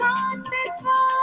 ಮಾತ್ರ ಸ್ವಾಮಿ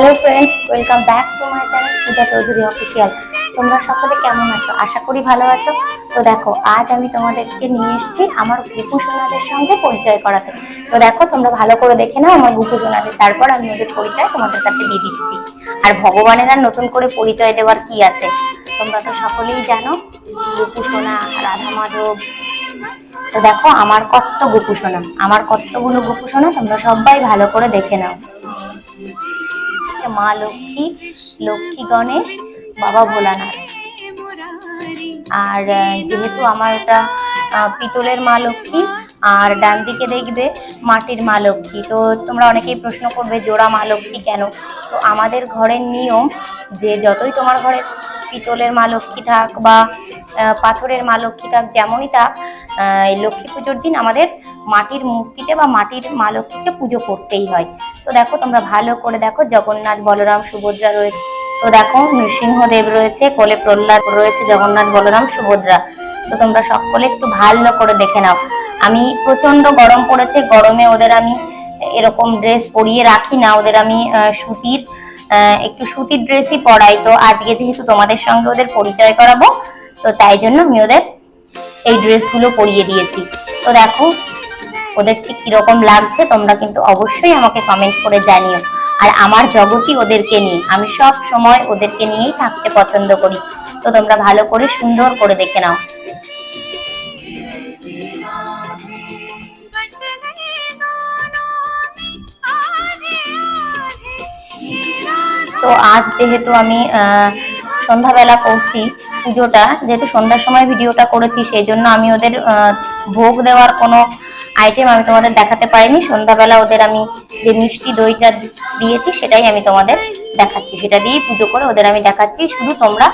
hello friends welcome back to my channel Puja Chowdhury official তোমরা সকলে কেমন আছো? আশা করি ভালো আছো। তো দেখো, আজ আমি তোমাদেরকে নিয়ে এসেছি আমার গুপু সোনাদের সঙ্গে পরিচয় করাতে। তো দেখো, তোমরা ভালো করে দেখে নাও আমার গুপু সোনাদের। তারপর আমি ওদের পরিচয় তোমাদের কাছে দিয়ে দিচ্ছি। আর ভগবানের আর নতুন করে পরিচয় দেওয়ার কি আছে? তোমরা তো সকলেই জানো, গুপু সোনা, রাধা মাধব। তো দেখো, আমার কত গুপু সোনা, আমার কতগুলো গুপু সোনা তোমরা সবাই ভালো করে দেখে নাও। মা লক্ষ্মী লক্ষ্মী গণেশ, বাবা ভোলানাথ। আর যেহেতু আমার ওটা পিতলের মা লক্ষ্মী, আর ডান দিকে দেখবে মাটির মা লক্ষ্মী। তো তোমরা অনেকেই প্রশ্ন করবে, জোড়া মা লক্ষ্মী কেন? তো আমাদের ঘরের নিয়ম যে যতই তোমার ঘরে পিতলের মা লক্ষ্মী থাক বা পাথরের মা লক্ষ্মী থাক, যেমনই থাক লক্ষ্মী পুজোর দিন আমাদের মাটির মূর্তিতে বা মাটির মা লক্ষ্মীকে পুজো করতেই হয়। তো দেখো, তোমরা ভালো করে দেখো, জগন্নাথ, বলরাম, সুভদ্রা রয়েছে। তো দেখো, নৃসিংহদেব রয়েছে, কোলে প্রহ্লাদ রয়েছে, জগন্নাথ, বলরাম, সুভদ্রা। তো তোমরা সকলে একটু ভালো করে দেখে নাও। আমি প্রচণ্ড গরম পড়েছে, গরমে ওদের আমি এরকম ড্রেস পরিয়ে রাখি না, ওদের আমি সুতির একটু সুতির ড্রেসই পরাই। তো আজকে যেহেতু তোমাদের সঙ্গে ওদের পরিচয় করাবো, তো তাই জন্য আমি ওদের এই ড্রেসগুলো পরিয়ে দিয়েছি। তো দেখো ওদের ঠিক কীরকম লাগছে তোমরা কিন্তু অবশ্যই আমাকে কমেন্ট করে জানিও। আর আমার জগতই ওদেরকে নিয়ে, আমি সব সময় ওদেরকে নিয়েই থাকতে পছন্দ করি। তো তোমরা ভালো করে সুন্দর করে দেখে নাও। তো আজ যেহেতু আমি সন্ধ্যাবেলা করছি পুজোটা, যেহেতু সন্ধ্যার সময় ভিডিওটা করেছি, সেই জন্য আমি ওদের ভোগ দেওয়ার কোনো আইটেম আমি তোমাদের দেখাতে পারিনি। সন্ধ্যাবেলা ওদের আমি যে মিষ্টি দইটা দিয়েছি, সেটাই আমি তোমাদের দেখাচ্ছি। সেটা দিয়েই পুজো করে ওদের আমি দেখাচ্ছি। শুধু তোমরা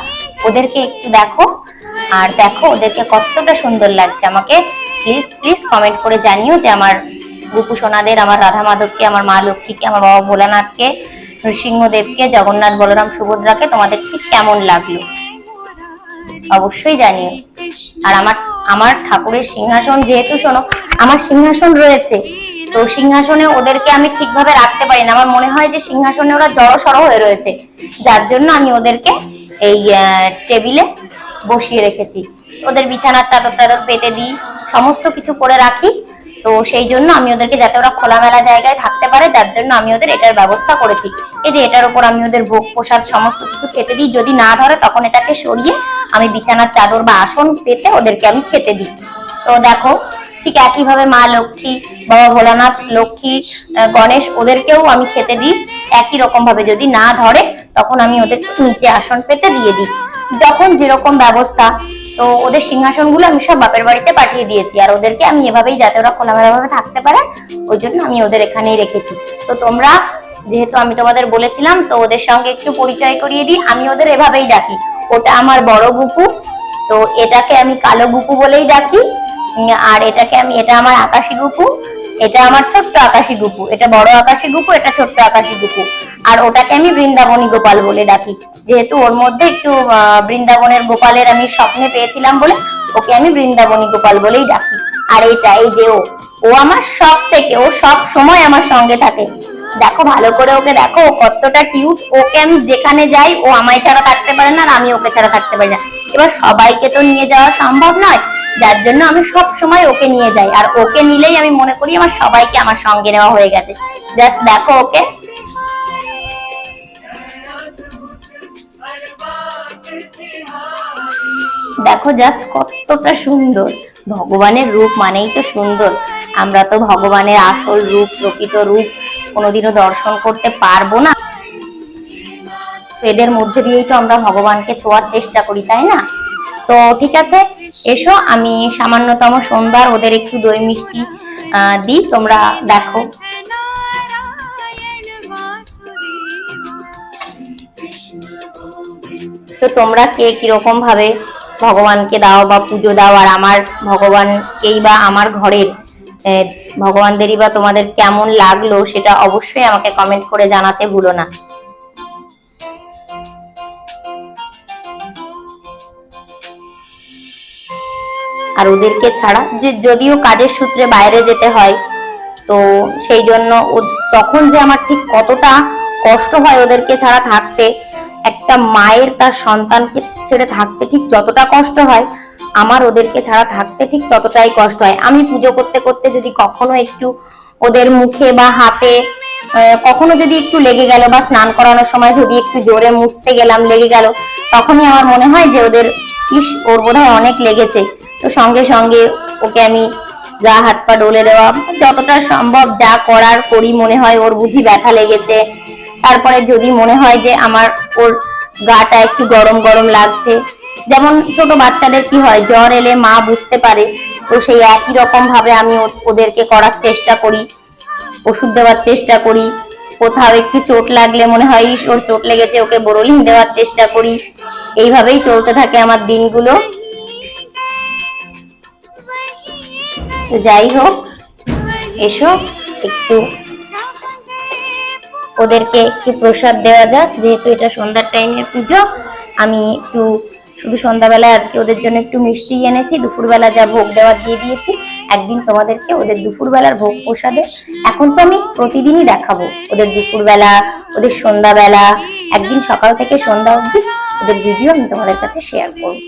ওদেরকে একটু দেখো আর দেখো ওদেরকে কতটা সুন্দর লাগছে। আমাকে প্লিজ প্লিজ কমেন্ট করে জানিও যে আমার গুপু সোনাদের, আমার রাধা মাধবকে, আমার মা লক্ষ্মীকে, আমার বাবা ভোলানাথকে, নৃসিংহদেবকে, জগন্নাথ বলরাম সুভদ্রাকে তোমাদের ঠিক কেমন লাগল? অবশ্যই জানিও। আর আমার আমার ঠাকুরের সিংহাসন যেহেতু শোনো আমার সিংহাসন রয়েছে। তো সিংহাসনে ওদেরকে আমি ঠিকভাবে রাখতে পারি না। আমার মনে হয় যে সিংহাসনে ওরা জড়ো সড়ো হয়ে রয়েছে। যার জন্য আমি ওদেরকে এই টেবিলে বসিয়ে রেখেছি। ওদের বিছানার চাদর টাদর পেতে দিই। সমস্ত কিছু করে রাখি। তো সেই জন্য আমি ওদেরকে যাতে ওরা খোলামেলা জায়গায় থাকতে পারে যার জন্য আমি ওদের এটার ব্যবস্থা করেছি। এই যে এটার উপর আমি ওদের ভোগ প্রসাদ সমস্ত কিছু খেতে দিই। যদি না ধরে তখন এটাকে সরিয়ে আমি বিছানার চাদর বা আসন পেতে ওদেরকে আমি খেতে দিই। তো দেখো ঠিক একইভাবে মা লক্ষ্মী, বাবা ভোলানাথ, লক্ষ্মী গণেশ ওদেরকেও আমি খেতে দিই। একই রকম ভাবে যদি না ধরে, তখন আমি ওদেরকে নিচে আসন পেতে দিয়ে দিই। যখন যেরকম ব্যবস্থা, তো ওদের সিংহাসনগুলো আমি সব বাপের বাড়িতে পাঠিয়ে দিয়েছি। আর ওদেরকে আমি এভাবেই যাতে ওরা খোলামেলা ভাবে থাকতে পারে, ওই জন্য আমি ওদের এখানেই রেখেছি। তো তোমরা, যেহেতু আমি তোমাদের বলেছিলাম, তো ওদের সঙ্গে একটু পরিচয় করিয়ে দিই। আমি ওদের এভাবেই ডাকি। ওটা আমার বড় গুপু, তো এটাকে আমি কালো গুপু বলেই ডাকি। আর এটাকে আমি, এটা আমার আকাশি গুপু, এটা আমার ছোট্ট আকাশী গুপু, এটা বড় আকাশী গুপু, এটা ছোট্ট আকাশী গুপু। আর ওটাকে আমি বৃন্দাবনী গোপাল বলে ডাকি। যেহেতু ওর মধ্যে একটু বৃন্দাবনের গোপালের আমি স্বপ্নে পেয়েছিলাম বলে ওকে আমি বৃন্দাবনী গোপাল বলেই ডাকি। আর এইটা এই যে ও ও আমার সব থেকে, ও সব সময় আমার সঙ্গে থাকে। দেখো, ভালো করে ওকে দেখো, ও কতটা কিউট ওকে আমি যেখানে যাই, ও আমায় ছাড়া থাকতে পারে না আর আমি ওকে ছাড়া থাকতে পারি না। এবার সবাইকে তো নিয়ে যাওয়া সম্ভব নয়। যার জন্য আমি সব সময় ওকে নিয়ে যাই। আর ওকে নিলেই আমি মনে করি আমার সবাইকে আমার সঙ্গে নেওয়া হয়ে গেছে। জাস্ট দেখো ওকে। দেখো জাস্ট কতটা সুন্দর। ভগবানের রূপ মানেই তো সুন্দর। আমরা তো ভগবানের আসল রূপ, প্রকৃত রূপ কোনোদিনও দর্শন করতে পারব না। এদের মধ্যে দিয়েই তো আমরা ভগবানকে ছোঁয়ার চেষ্টা করি, তাই না? তো ঠিক আছে, এসো, আমি সামান্যতম সোমবার ওদের একটু দই মিষ্টি দিই, তোমরা দেখো। তো তোমরা কে কীরকম ভাবে ভগবানকে দাও বা পুজো দাও, আর আমার ভগবানকেই বা আমার ঘরের ভগবানদেরই বা তোমাদের কেমন লাগল, সেটা অবশ্যই আমাকে কমেন্ট করে জানাতে ভুলো না। আর ওদেরকে ছাড়া যে যদিও কাজের সূত্রে বাইরে যেতে হয়, তো সেই জন্য তখন যে আমার ঠিক কতটা কষ্ট হয় ওদেরকে ছাড়া থাকতে, একটা মায়ের তার সন্তানকে ছেড়ে থাকতে ঠিক যতটা কষ্ট হয়, আমার ওদেরকে ছাড়া থাকতে ঠিক ততটাই কষ্ট হয়। আমি পুজো করতে করতে যদি কখনো একটু ওদের মুখে বা হাতে কখনো যদি একটু লেগে গেল বা স্নান করানোর সময় যদি একটু জোরে মুছতে গেলাম, লেগে গেল, তখনই আমার মনে হয় যে ওদের ইস, ওর বোধহয় অনেক লেগেছে। তো সঙ্গে সঙ্গে ওকে আমি গা হাত পা ডলে দেওয়া। যতটা সম্ভব যা করার করি মনে হয় ওর বুঝি ব্যথা লেগেছে। তারপরে যদি মনে হয় যে আমার ওর গাটা একটু গরম গরম লাগছে, যেমন ছোট বাচ্চাদের কি হয়, জ্বর এলে মা বুঝতে পারে। তো সেই একই রকম ভাবে আমি ওদেরকে করার চেষ্টা করি, ওষুধ দেওয়ার চেষ্টা করি। কোথাও একটু চোট লাগলে মনে হয় ওর চোট লেগেছে, ওকে বোরোলিন দেওয়ার চেষ্টা করি। এইভাবেই চলতে থাকে আমার দিনগুলো। তো যাই হোক, এসো, একটু ওদেরকে একটু প্রসাদ দেওয়া যাক, যেহেতু এটা সন্ধ্যার টাইমে পুজো, আমি একটু শুধু সন্ধ্যাবেলায় আজকে ওদের জন্য একটু মিষ্টি এনেছি, দুপুরবেলা যা ভোগ দেওয়া দিয়ে দিয়েছি, একদিন তোমাদেরকে ওদের দুপুরবেলার ভোগ প্রসাদে। এখন তো আমি প্রতিদিনই দেখাবো ওদের দুপুরবেলা, ওদের সন্ধ্যাবেলা, একদিন সকাল থেকে সন্ধ্যা অবধি ওদের ভিডিও আমি তোমাদের কাছে শেয়ার করব।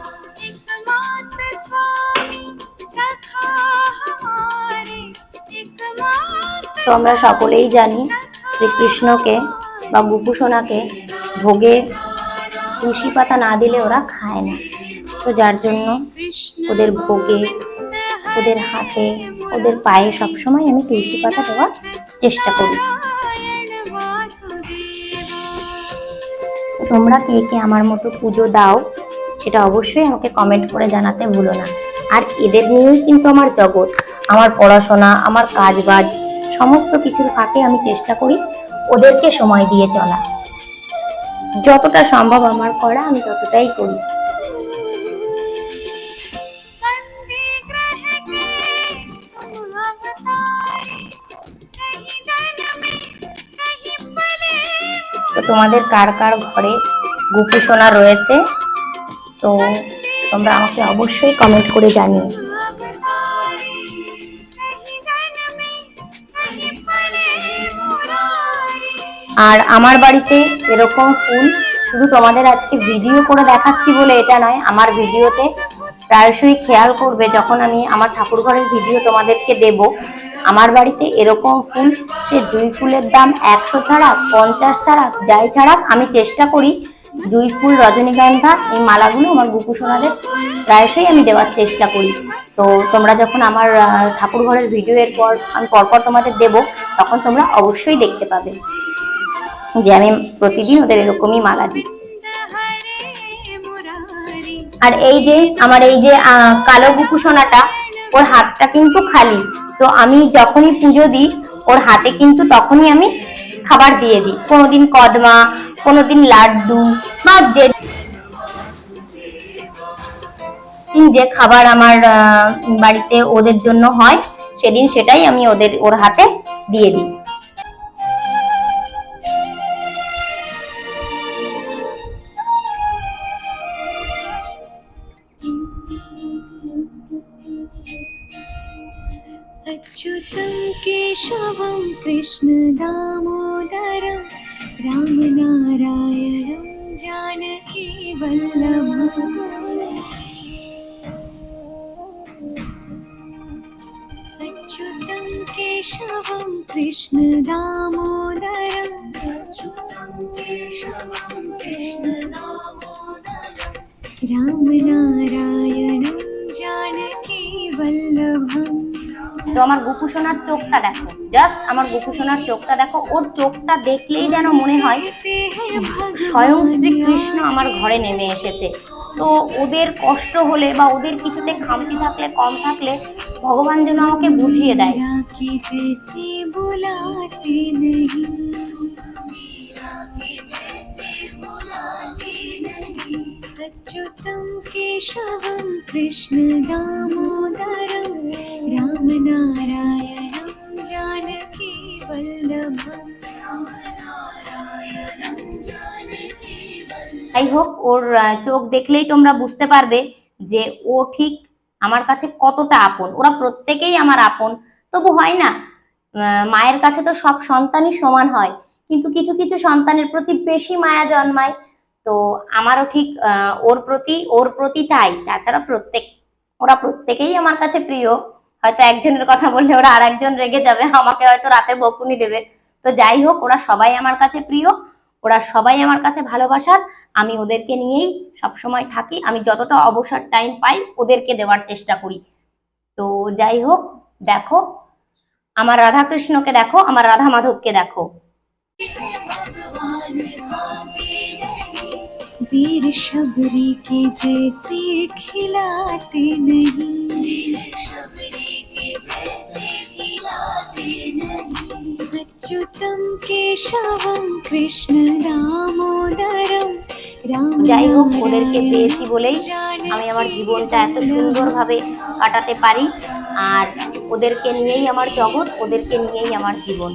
एकमात्र स्वामी सखा हमारे एकमात्र তো আমরা সকলেই জানি শ্রীকৃষ্ণকে বা গুপু সোনাকে ভোগে তুলসী পাতা না দিলে ওরা খায় না তো যার জন্য कृष्ण ওদের ভোগে ওদের হাতে ওদের পায়ে সবসময় আমি তুলসী পাতা দেওয়ার চেষ্টা করি नारायण वासुदेवा তো তোমরা কে কে আমার মতো পুজো দাও সেটা অবশ্যই আমাকে কমেন্ট করে জানাতে ভুলো না। আর এদের নিয়েই কিন্তু আমার জগৎ। আমার পড়াশোনা, আমার কাজবাজ, সমস্ত কিছুর ফাঁকে আমি চেষ্টা করি ওদেরকে সময় দিয়ে চলা। যতটা সম্ভব আমার করা আমি ততটাই করি। তো তোমাদের কার কার ঘরে গুপি সোনা রয়েছে? তো তোমরা আমাকে অবশ্যই কমেন্ট করে জানিও। আর আমার বাড়িতে এরকম ফুল শুধু তোমাদের আজকে ভিডিও করে দেখাচ্ছি বলে এটা নয়, আমার ভিডিওতে প্রায়শই খেয়াল করবে যখন আমি আমার ঠাকুরঘরের ভিডিও তোমাদেরকে দেব। আমার বাড়িতে এরকম ফুল, সে জুঁই ফুলের দাম একশো ছাড়া পঞ্চাশ ছাড়া যাই ছাড়া আমি চেষ্টা করি জুই ফুল রজনীগন্ধা, এই মালাগুলো আমার গুপু সোনাদের প্রায়শই আমি দেওয়ার চেষ্টা করি। তো তোমরা যখন আমার ঠাকুর ঘরের ভিডিও এর পর, আমি পরপর তোমাদের দেব, তখন তোমরা অবশ্যই দেখতে পাবে যে আমি প্রতিদিন ওদের এরকমই মালা দিই। আর এই যে, আমার এই যে কালো গুপু সোনাটা, ওর হাতটা কিন্তু খালি। তো আমি যখনই পুজো দিই, ওর হাতে কিন্তু তখনই আমি খাবার দিয়ে দিই। কোনোদিন কদমা কোনোদিন লাড্ডু বা যে দিন যে খাবার আমার আহ, বাড়িতে ওদের জন্য হয় সেদিন সেটাই আমি ওদের ওর হাতে দিয়ে দিই अच्युतं केशवं कृष्णदामोदरं रामनारायणं जानकी अच्युतं केशवं कृष्णदामोदरम् रामनारायणं তো আমার গোপুসোনার চোখটা দেখো। জাস্ট আমার গোপুসোনার চোখটা দেখো। ওর চোখটা দেখলেই যেন মনে হয় স্বয়ং শ্রীকৃষ্ণ আমার ঘরে নেমে এসেছে। তো ওদের কষ্ট হলে বা ওদের কিছুতে খামতি থাকলে, কম থাকলে ভগবান যেন আমাকে বুঝিয়ে দেয়। अच्युतं केशवं कृष्णदामोदरं रामनारायणं जानकी वल्लभम् যাই হোক ওর আহ, চোখ দেখলেই তোমরা বুঝতে পারবে যে ও ঠিক আমার কাছে কতটা আপন ওরা প্রত্যেকেই আমার আপন তবু হয় না আহ, মায়ের কাছে তো সব সন্তানই সমান হয় কিন্তু কিছু কিছু সন্তানের প্রতি বেশি মায়া জন্মায় তো আমারও ঠিক ওর প্রতি ওর প্রতি তাই। তাছাড়া প্রত্যেক, ওরা প্রত্যেকেই আমার কাছে প্রিয়। হয়তো একজনের কথা বললে ওরা আর একজন রেগে যাবে, আমাকে হয়তো রাতে বকুনি দেবে। তো যাই হোক, ওরা সবাই আমার কাছে প্রিয়, ওরা সবাই আমার কাছে ভালোবাসার। আমি ওদেরকে নিয়েই সবসময় থাকি। আমি যতটা অবসর টাইম পাই, ওদেরকে দেওয়ার চেষ্টা করি। তো যাই হোক, দেখো, আমার রাধাকৃষ্ণকে দেখো, আমার রাধা মাধবকে দেখো। वीर शबरी के जैसे खिलाते नहीं अच्युतं केशवं कृष्णदामोदरं যাই হোক ওদেরকে পেয়েছি বলেই আমি আমার জীবনটা এত সুন্দরভাবে কাটাতে পারি আর ওদেরকে নিয়েই আমার জগৎ ওদেরকে নিয়েই আমার জীবন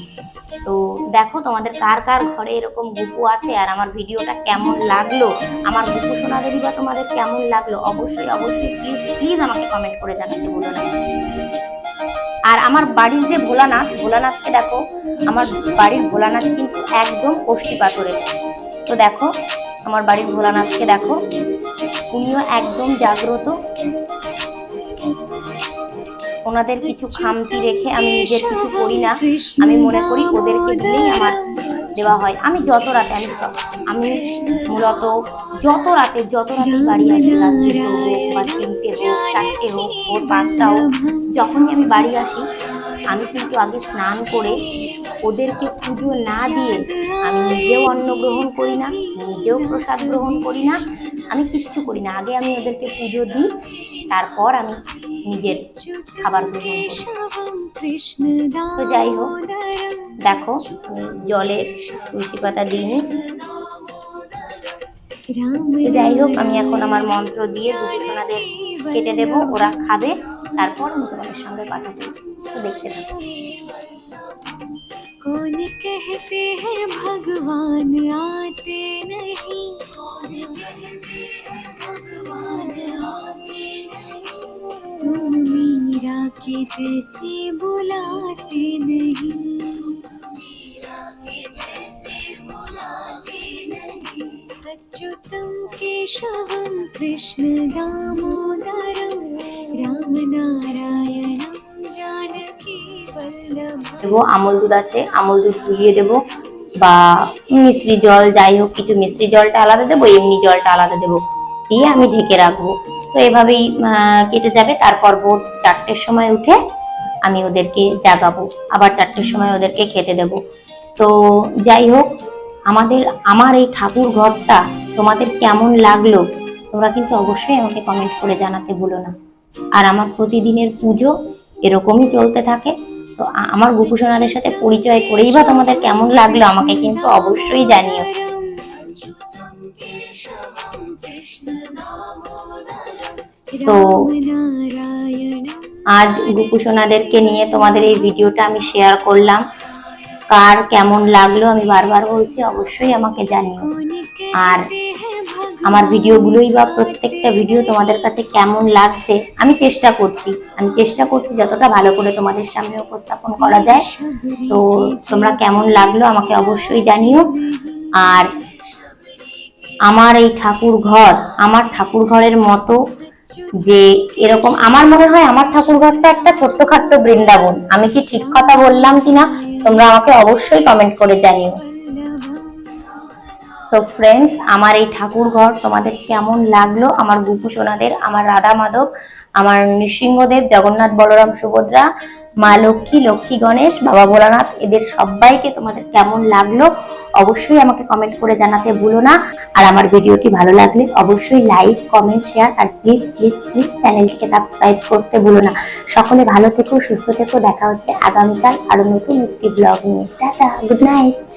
তো দেখো তোমাদের কার কার ঘরে এরকম গুপু আছে আর আমার ভিডিওটা কেমন লাগল? আমার গুপু সোনাদেরই বা তোমাদের কেমন লাগল? অবশ্যই অবশ্যই প্লিজ প্লিজ আমাকে কমেন্ট করে জানাতে বলো না। আর আমার বাড়ির যে ভোলানাথ, ভোলানাথকে দেখো, আমার বাড়ির ভোলানাথ কিন্তু একদম কষ্টি পাথরের তো দেখো, আমার বাড়ির ভোলানাথকে দেখো, উনিও একদম জাগ্রত। ওনাদের কিছু খামতি রেখে আমি নিজের কিছু করি না। আমি মনে করি ওদেরকে দিলেই আমার দেওয়া হয়। আমি যত রাতে আমি আমি মূলত যত রাতে যত রাতে বাড়ি আসি রাত দুটো হোক বা তিনটে হোক চারটে হোক ভোর পাঁচটা হোক যখনই আমি বাড়ি আসি আমি কিন্তু আগে স্নান করে ওদেরকে পুজো না দিয়ে আমি নিজেও অন্ন গ্রহণ করি না নিজেও প্রসাদ গ্রহণ করি না আমি কিচ্ছু করি না। আগে আমি ওদেরকে পুজো দিই তারপর আমি নিজের খাবার তো যাই হোক, দেখো জলে তুলসী পাতা দিইনি যাই হোক আমি এখন আমার মন্ত্র দিয়ে দুটো কেটে দেব ওরা খাবে তারপর আমি তোমাদের সঙ্গে কথা বলছি তো দেখতে থাকো कौन कहते हैं भगवान आते नहीं तुम मीरा के जैसे बुलाते नहीं अच्युतं केशवं कृष्णदामोदरं रामनारायणं जानकी वल्लभम् দেবো আমল দুধ আছে আমল দুধ গুলিয়ে দেবো বা মিশ্রি জল যাই হোক কিছু মিশ্রি জলটা আলাদা দেবো এমনি জলটা আলাদা দেবো দিয়ে আমি ঢেকে রাখবো তো এভাবেই আহ, কেটে যাবে তারপর ভোর চারটের সময় উঠে আমি ওদেরকে জাগাবো আবার চারটের সময় ওদেরকে খেতে দেব তো যাই হোক আমাদের আমার এই ঠাকুর ঘরটা তোমাদের কেমন লাগল, তোমরা কিন্তু অবশ্যই আমাকে কমেন্ট করে জানাতে ভুলো না। আর আমার প্রতিদিনের পুজো এরকমই চলতে থাকে, তো আমার গোপুসোনাদের সাথে পরিচয় করেই বা তোমাদের কেমন লাগল আমাকে কিন্তু অবশ্যই জানিও। তো আজ গোপুসোনাদেরকে নিয়ে তোমাদের এই ভিডিওটা আমি শেয়ার করলাম। কার কেমন লাগল আমি বারবার বলছি, অবশ্যই আমাকে জানিও। আর আমার ভিডিওগুলোই বা প্রত্যেকটা ভিডিও তোমাদের কাছে কেমন লাগছে, আমি চেষ্টা করছি। আমি চেষ্টা করছি যতটা ভালো করে তোমাদের সামনে উপস্থাপন করা যায়। তো তোমরা কেমন লাগল আমাকে অবশ্যই জানিও। আর আমার এই ঠাকুর ঘর, আমার ঠাকুর ঘরের মতো যে এরকম, আমার মনে হয় আমার ঠাকুর ঘরটা একটা ছোট্টখাট্ট বৃন্দাবন। আমি কি ঠিক কথা বললাম কিনা? তোমরা আমাকে অবশ্যই কমেন্ট করে জানিও। তো ফ্রেন্ডস আমার এই ঠাকুর ঘর তোমাদের কেমন লাগল? আমার গুপু সোনাদের, আমার রাধা মাধব, আমার নৃসিংহদেব, জগন্নাথ বলরাম সুভদ্রা মা লক্ষ্মী লক্ষ্মী গণেশ, বাবা ভোলানাথ, এদের সবাইকে তোমাদের কেমন লাগল অবশ্যই আমাকে কমেন্ট করে জানাতে ভুলো না। আর আমার ভিডিওটি ভালো লাগলে অবশ্যই লাইক কমেন্ট শেয়ার আর প্লিজ প্লিজ প্লিজ চ্যানেলটিকে সাবস্ক্রাইব করতে ভুলো না। সকলে ভালো থেকো, সুস্থ থেকো, দেখা হচ্ছে আগামীকাল আরও নতুন একটি ব্লগ নিয়ে। Tata good night